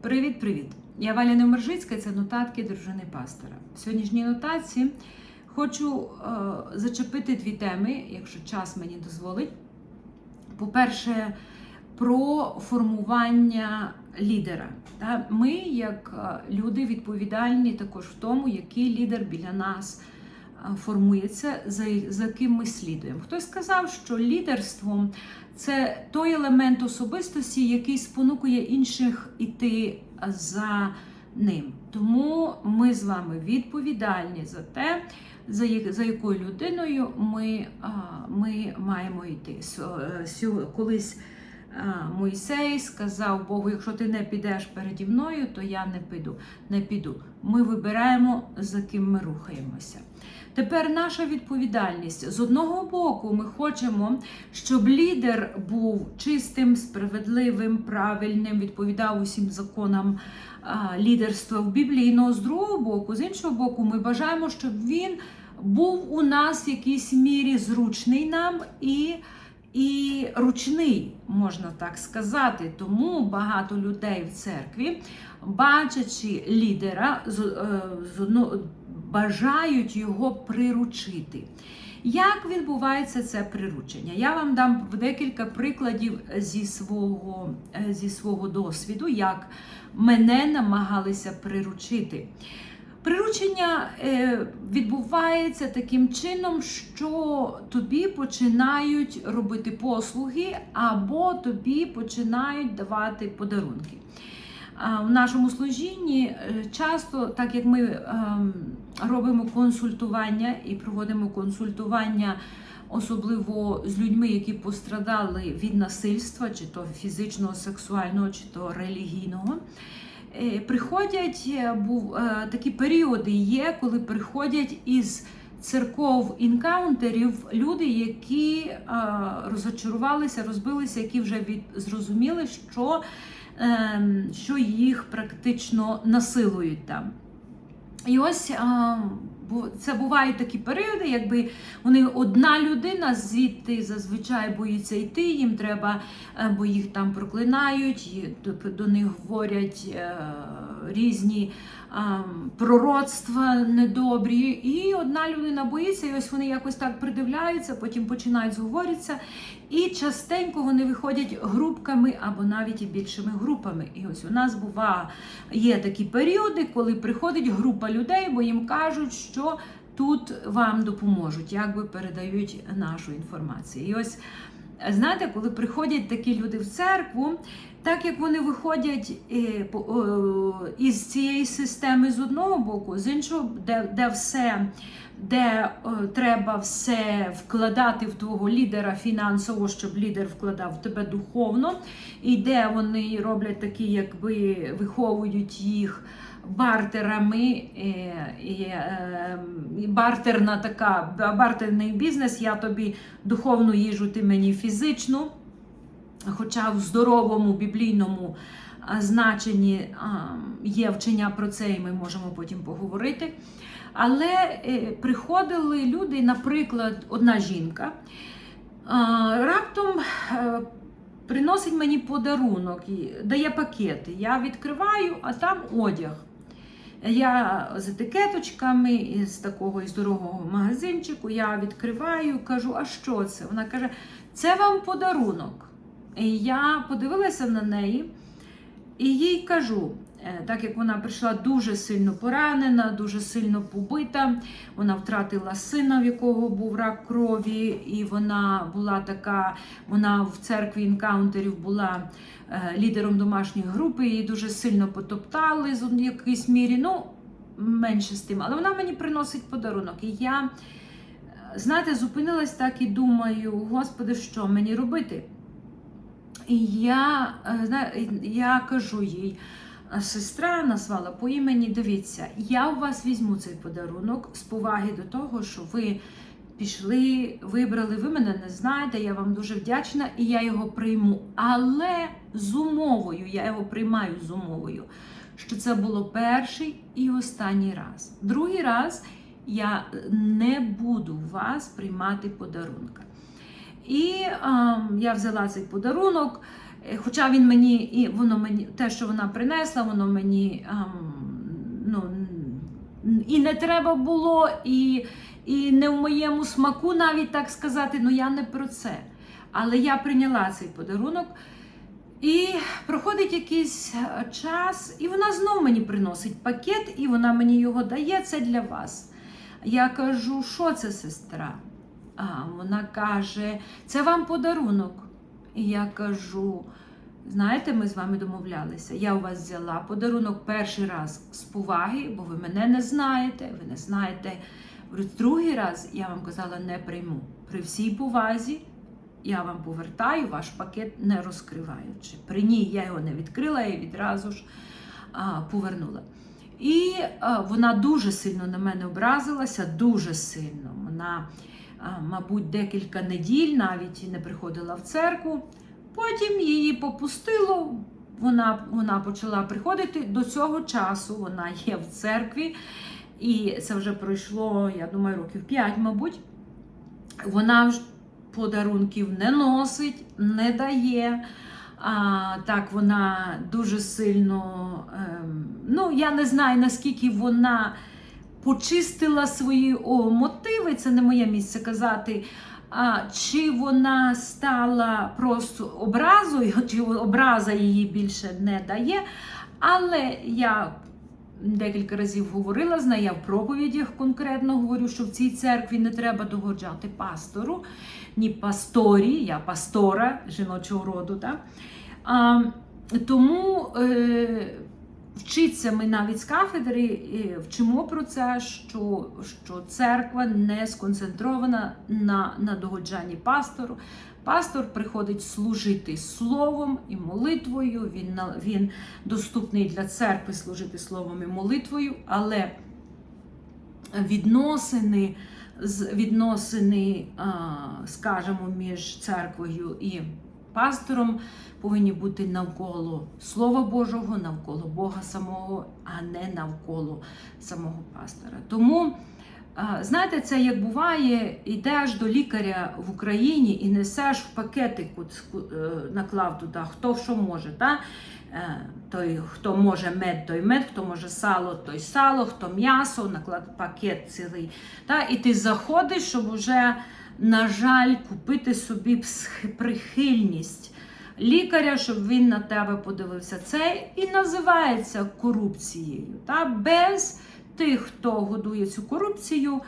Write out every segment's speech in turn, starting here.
Привіт-привіт! Я Валя Немержицька, це нотатки дружини пастора. В сьогоднішній нотації хочу е, зачепити дві теми, якщо час мені дозволить. По-перше, про формування лідера. Ми, як е, люди, відповідальні також в тому, який лідер біля нас формується, за, за ким ми слідуємо. Хтось сказав, що лідерство це той елемент особистості, який спонукує інших іти за ним. Тому ми з вами відповідальні за те, за, за якою людиною ми, ми маємо йти. Колись Мойсей сказав Богу: якщо ти не підеш переді мною, то я не піду. Не піду. Ми вибираємо, за ким ми рухаємося. Тепер наша відповідальність з одного боку, ми хочемо, щоб лідер був чистим, справедливим, правильним, відповідав усім законам лідерства в Біблії. Но з другого боку, з іншого боку, ми бажаємо, щоб він був у нас в якійсь мірі зручний нам і. І ручний, можна так сказати, тому багато людей в церкві, бачачи лідера, е, бажають його приручити. Як відбувається це приручення? Я вам дам декілька прикладів зі свого, е, зі свого досвіду, як мене намагалися приручити. Приручення е, відбувається таким чином, що тобі починають робити послуги, або тобі починають давати подарунки. В нашому служінні е, часто, так як ми ем, робимо консультування і проводимо консультування, особливо з людьми, які пострадали від насильства, чи то фізичного, сексуального, чи то релігійного. Е, Приходять е, був такі періоди є, коли приходять із церков інкаунтерів люди, які розочарувалися, розбилися, які вже від зрозуміли, що, що їх практично насилують там. І ось бу- це бувають такі періоди, якби вони одна людина звідти зазвичай боїться йти, їм треба, е, бо їх там проклинають, до, них говорять е, різні пророцтва недобрі. І одна людина боїться, і ось вони якось так придивляються, потім починають зговоритися. І частенько вони виходять групками або навіть і більшими групами. І ось у нас бува є такі періоди, коли приходить група людей, бо їм кажуть, що тут вам допоможуть, якби передають нашу інформацію. І ось знаєте, коли приходять такі люди в церкву, так як вони виходять е, із цієї системи з одного боку, з іншого, де, де все. Де треба все вкладати в твого лідера фінансово, щоб лідер вкладав в тебе духовно, і де вони роблять такі, якби виховують їх бартерами, е, е, і бартерна така, бартерний бізнес, я тобі духовну їжу, ти мені фізичну. Хоча в здоровому біблійному значенні є вчення про це, і ми можемо потім поговорити. Але е, приходили люди, наприклад, одна жінка, раптом е, приносить мені подарунок, дає пакети. Я відкриваю, а там одяг. Я з етикеточками із такого із дорогого магазинчику, я відкриваю, кажу, а що це? Вона каже, це вам подарунок. І я подивилася на неї і їй кажу, так як вона прийшла дуже сильно поранена, дуже сильно побита, вона втратила сина, в якого був рак крові, і вона була така, вона в церкві інкаунтерів була е, лідером домашньої групи, її дуже сильно потоптали в якійсь мірі. Ну, менше з тим, але вона мені приносить подарунок. І я, е, знаєте, зупинилась так і думаю, Господи, що мені робити? І я, е, я кажу їй, «А сестра назвала по імені, дивіться, я у вас візьму цей подарунок з поваги до того, що ви пішли, вибрали, ви мене не знаєте, я вам дуже вдячна, і я його прийму. Але з умовою, я його приймаю з умовою, що це було перший і останній раз. Другий раз я не буду вас приймати подарунка. І ем, я взяла цей подарунок Хоча він мені, і воно мені, те, що вона принесла, воно мені ем, ну, і не треба було, і, і не в моєму смаку, навіть так сказати, ну я не про це. Але я прийняла цей подарунок. І проходить якийсь е, час, і вона знов мені приносить пакет, і вона мені його дає. Це для вас. Я кажу, що це сестра? А вона каже, це вам подарунок. І я кажу: знаєте, ми з вами домовлялися. Я у вас взяла подарунок перший раз з поваги, бо ви мене не знаєте, ви не знаєте. Другий раз я вам казала, не прийму. При всій повазі я вам повертаю ваш пакет, не розкриваючи. При ній я його не відкрила і відразу ж а, повернула. І а, вона дуже сильно на мене образилася, дуже сильно. Вона, мабуть, декілька неділь навіть не приходила в церкву. Потім її попустило. Вона, вона почала приходити до цього часу. Вона є в церкві, і це вже пройшло, я думаю, років 5, мабуть. Вона подарунків не носить, не дає. А, так, вона дуже сильно. Ем, ну, я не знаю, наскільки вона почистила свої о, мотиви, це не моє місце казати. А, чи вона стала просто образою, чи образа її більше не дає. Але я декілька разів говорила з нею, я в проповідях конкретно говорю, що в цій церкві не треба догоджати пастору, ні пасторі, я пастора жіночого роду. Так? А, тому е, вчиться ми навіть з кафедри, е, вчимо про це, що, що церква не сконцентрована на, на догоджанні пастору. Пастор приходить служити словом і молитвою. Він, він доступний для церкви служити словом і молитвою, але відносини, відносини, скажімо, між церквою і пастором повинні бути навколо Слова Божого, навколо Бога самого, а не навколо самого пастора. Тому, знаєте, це як буває, йдеш до лікаря в Україні і несеш в пакетику, е, наклав туди, хто що може. Та? Е, Той, хто може мед, той мед, хто може сало, той сало, хто м'ясо, наклад пакет цілий. Та? І ти заходиш, щоб вже, на жаль, купити собі прихильність лікаря, щоб він на тебе подивився. Це і називається корупцією. Та? Без тих, хто годує цю корупцію,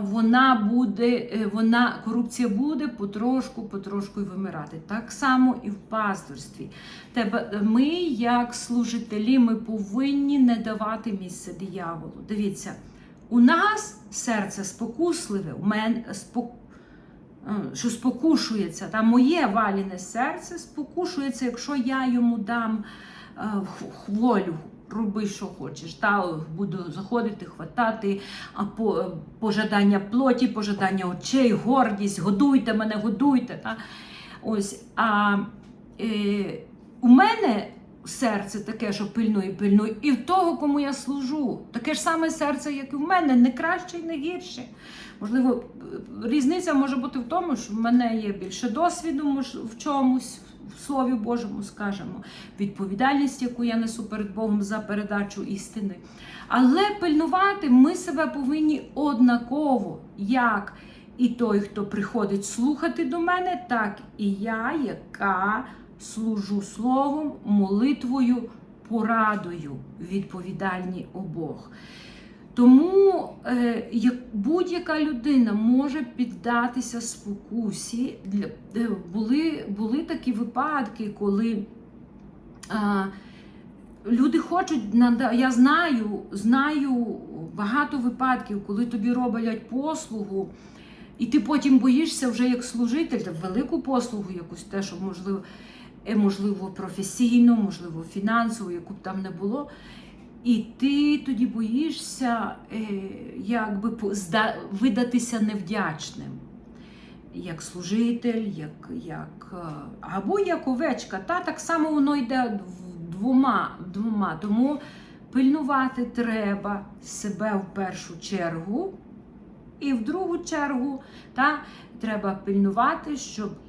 вона буде, е, вона, корупція буде потрошку, потрошку й вимирати. Так само і в пасторстві. Тебе, ми, як служителі, ми повинні не давати місце дияволу. Дивіться, у нас серце спокусливе, у мене спок... е, що спокушується, та моє валіне серце спокушується, якщо я йому дам е, х- волю. Роби, що хочеш, та буду заходити, хватати, по, е, пожадання плоті, пожадання очей, гордість, годуйте мене, годуйте. Та? Ось, а е, у мене серце таке, що пильнує, пильнує, і в того, кому я служу, таке ж саме серце, як і в мене, не краще і не гірше. Можливо, різниця може бути в тому, що в мене є більше досвіду в чомусь, в Слові Божому, скажімо, відповідальність, яку я несу перед Богом за передачу істини. Але пильнувати ми себе повинні однаково, як і той, хто приходить слухати до мене, так і я, яка служу словом, молитвою, порадою, відповідальні обох. Тому е, будь-яка людина може піддатися спокусі. Були, були такі випадки, коли а, люди хочуть Я знаю, знаю багато випадків, коли тобі роблять послугу, і ти потім боїшся вже як служитель, велику послугу, якусь те, що можливо, можливо, професійну, можливо, фінансову, яку б там не було. І ти тоді боїшся е, якби видатися невдячним. Як служитель, як, як, е, або як овечка. Та так само воно йде двома, двома. Тому пильнувати треба себе в першу чергу, і в другу чергу та, треба пильнувати, щоб е,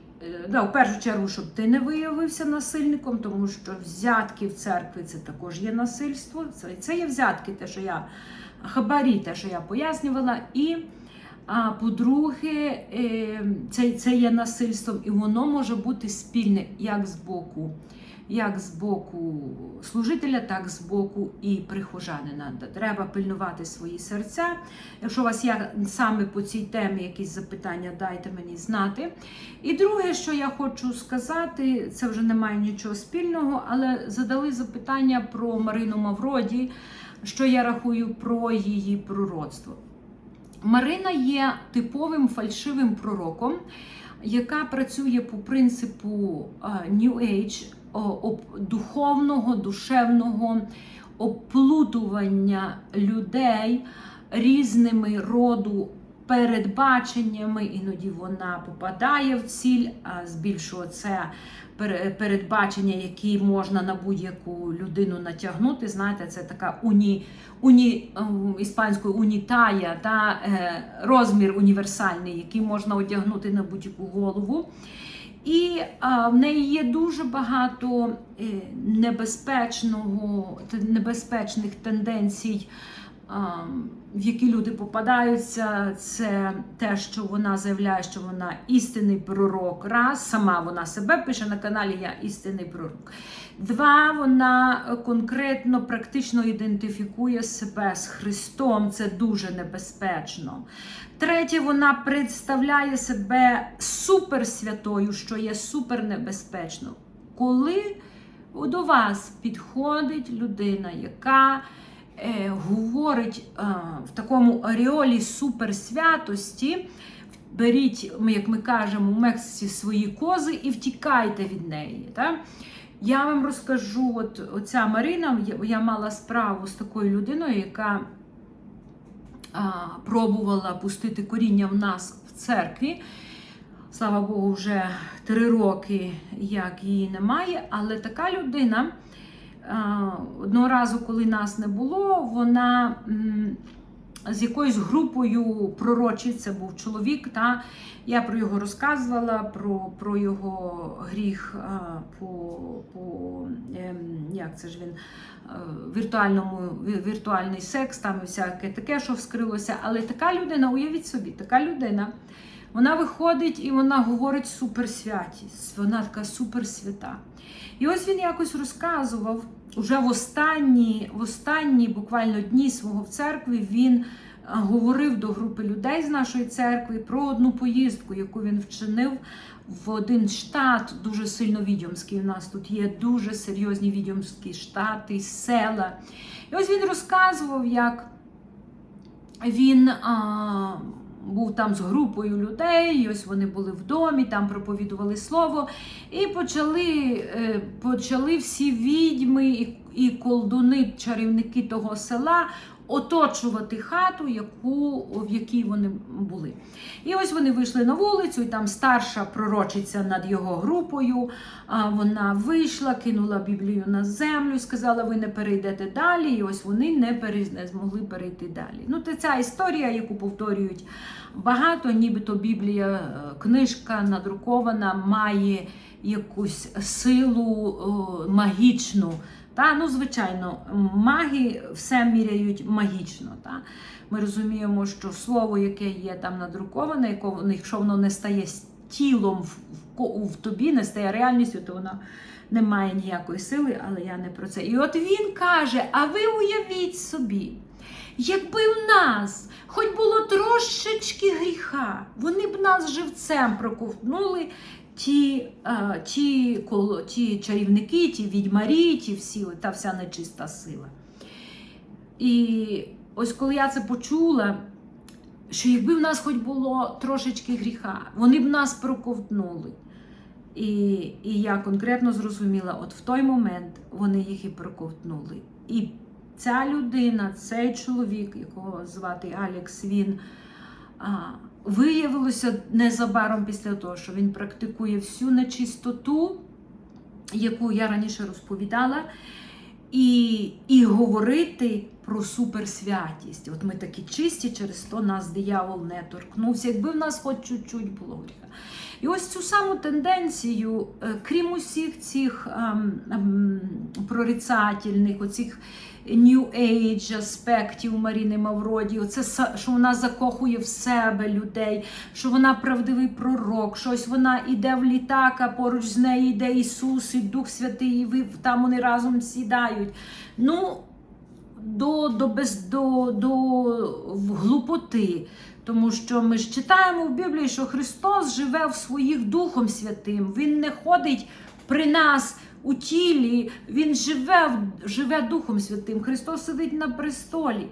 да, в першу чергу, щоб ти не виявився насильником, тому що взятки в церкві це також є насильство. Це, це є взятки, те, що я хабарі, те, що я пояснювала. І а по-друге, е, це, це є насильством, і воно може бути спільне як з боку, як з боку служителя, так з боку і прихожанина. Треба пильнувати свої серця. Якщо у вас є саме по цій темі якісь запитання, дайте мені знати. І друге, що я хочу сказати, це вже не має нічого спільного, але задали запитання про Марину Мавроді, що я рахую про її пророцтво. Марина є типовим фальшивим пророком, яка працює по принципу е, New Age, духовного, душевного оплутування людей різними роду передбаченнями. Іноді вона попадає в ціль, а збільшує це пере- передбачення, які можна на будь-яку людину натягнути. Знаєте, це така уні, уні ем, іспанською унітая, та е, розмір універсальний, який можна одягнути на будь-яку голову. І а, в неї є дуже багато е, небезпечного, небезпечних тенденцій, в які люди попадаються. Це те, що вона заявляє, що вона істинний пророк. Раз, сама вона себе пише на каналі Я істинний пророк. Два, вона конкретно практично ідентифікує себе з Христом. Це дуже небезпечно. Третє, вона представляє себе суперсвятою, що є супернебезпечно. Коли до вас підходить людина, яка е, говорить е, в такому оріолі суперсвятості, беріть, як ми кажемо, в Мексиці свої кози і втікайте від неї. Так? Я вам розкажу, от оця Марина, я, мала справу з такою людиною, яка а, пробувала пустити коріння в нас в церкві. Слава Богу, вже три роки, як її немає. Але така людина одного разу, коли нас не було, вона з якоюсь групою пророчиць, це був чоловік. Та, я про його розказувала, про, про його гріх а, по, по ем, як це ж він, е, віртуальному, віртуальний секс, там і всяке таке, що вскрилося. Але така людина, уявіть собі, така людина. Вона виходить і вона говорить суперсвятість. Вона така суперсвята. І ось він якось розказував уже в останні, в останні буквально дні свого в церкві він говорив до групи людей з нашої церкви про одну поїздку, яку він вчинив в один штат, дуже сильно відьомський. У нас тут є дуже серйозні відьомські штати, села. І ось він розказував, як він а, був там з групою людей, і ось вони були в домі, там проповідували слово, і почали, е, почали всі відьми і, і колдуни, чарівники того села оточувати хату, яку, в якій вони були. І ось вони вийшли на вулицю, і там старша пророчиця над його групою. Вона вийшла, кинула Біблію на землю, сказала: ви не перейдете далі. І ось вони не, пере- не змогли перейти далі. Ну, це ця історія, яку повторюють багато, нібито Біблія, е, книжка надрукована, має якусь силу о, магічну. Та, ну, звичайно, маги все міряють магічно. Та? Ми розуміємо, що слово, яке є там надруковане, якщо воно не стає тілом в тобі, не стає реальністю, то воно не має ніякої сили, але я не про це. І от він каже: а ви уявіть собі, якби в нас хоч було трошечки гріха, вони б нас живцем проковтнули. Ті, а, ті, коло, ті чарівники, ті відьмарі, ті всі, та вся нечиста сила. І ось коли я це почула, що якби в нас хоч було трошечки гріха, вони б нас проковтнули. І, і я конкретно зрозуміла, от в той момент вони їх і проковтнули. І ця людина, цей чоловік, якого звати Алекс, він а, виявилося незабаром після того, що він практикує всю нечистоту, яку я раніше розповідала, і, і говорити про суперсвятість. От ми такі чисті, через то нас диявол не торкнувся, якби в нас хоч чуть-чуть було гріха. І ось цю саму тенденцію, е, крім усіх цих ем, ем, прорицательних, оцих New Age аспектів Маріни Мавроді, оце са- що вона закохує в себе людей, що вона правдивий пророк, що ось вона іде в літак, а поруч з нею йде Ісус і Дух Святий, і ви там вони разом сідають. Ну, до, до, без, до, до глупоти. Тому що ми ж читаємо в Біблії, що Христос живе в своїх Духом Святим. Він не ходить при нас у тілі, Він живе, живе Духом Святим. Христос сидить на престолі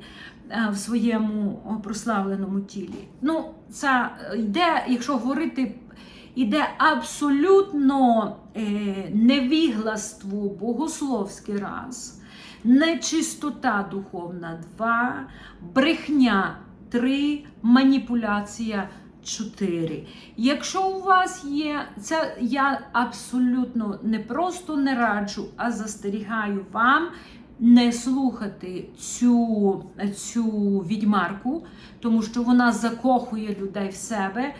е, в своєму прославленому тілі. Ну, це йде, якщо говорити, іде абсолютно е, невігластво богословський раз нечистота духовна 2, брехня 3, маніпуляція 4. Якщо у вас є, це я абсолютно не просто не раджу, а застерігаю вам не слухати цю, цю відьмарку, тому що вона закохує людей в себе.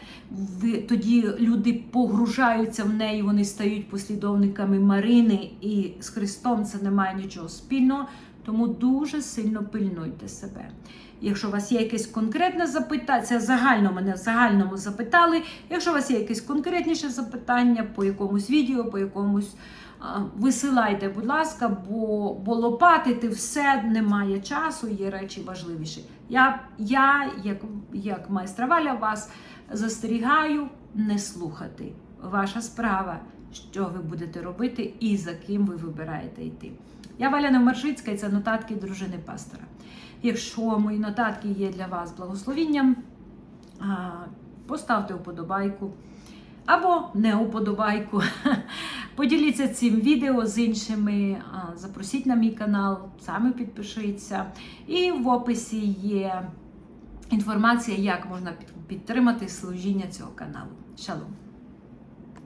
Тоді люди погружаються в неї, вони стають послідовниками Марини, і з Христом це не має нічого спільного. Тому дуже сильно пильнуйте себе. Якщо у вас є якесь конкретне запитання, це загально мене в загальному запитали. Якщо у вас є якесь конкретніше запитання по якомусь відео, по якомусь а, висилайте, будь ласка, бо, бо лопатити все немає часу, є речі важливіші. Я, я як, як майстра Валя, вас застерігаю не слухати. Ваша справа, що ви будете робити і за ким ви вибираєте йти. Я Валя Невмаршицька і це нотатки дружини пастора. Якщо мої нотатки є для вас благословінням, поставте вподобайку або не уподобайку. Поділіться цим відео з іншими, запросіть на мій канал, самі підпишіться. І в описі є інформація, як можна підтримати служіння цього каналу. Шалом!